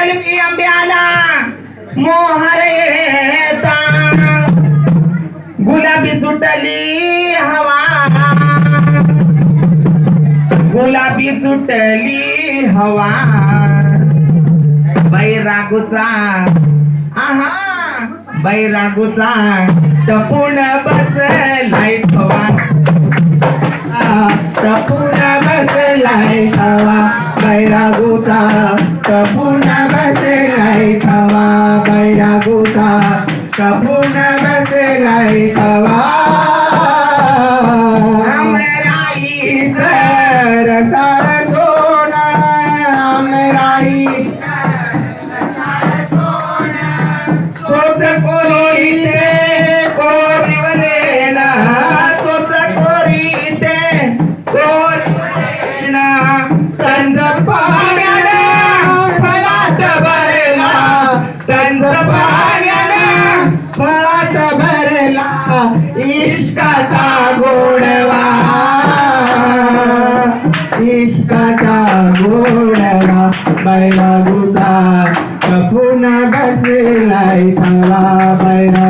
कलमी आंब्याला मोहर येता. गुलाबी सुटली हवा. गुलाबी सुटली हवा. बैरागूचा आहा. बैरागूचा टपून बसलाय हवा टपून बसलाय हवा बैरागूचा. टपून बसलाय हवा अमराई सर सोना अमराई तोच कोरीते कोरीवलेला तोच कोरीते कोरीवलेला संज पाण्याला फळात भरला संज पाण्याला इश्काचा गोडवा. इश्काचा गोडवा बैला गुजा कपून बसलेला साला बैला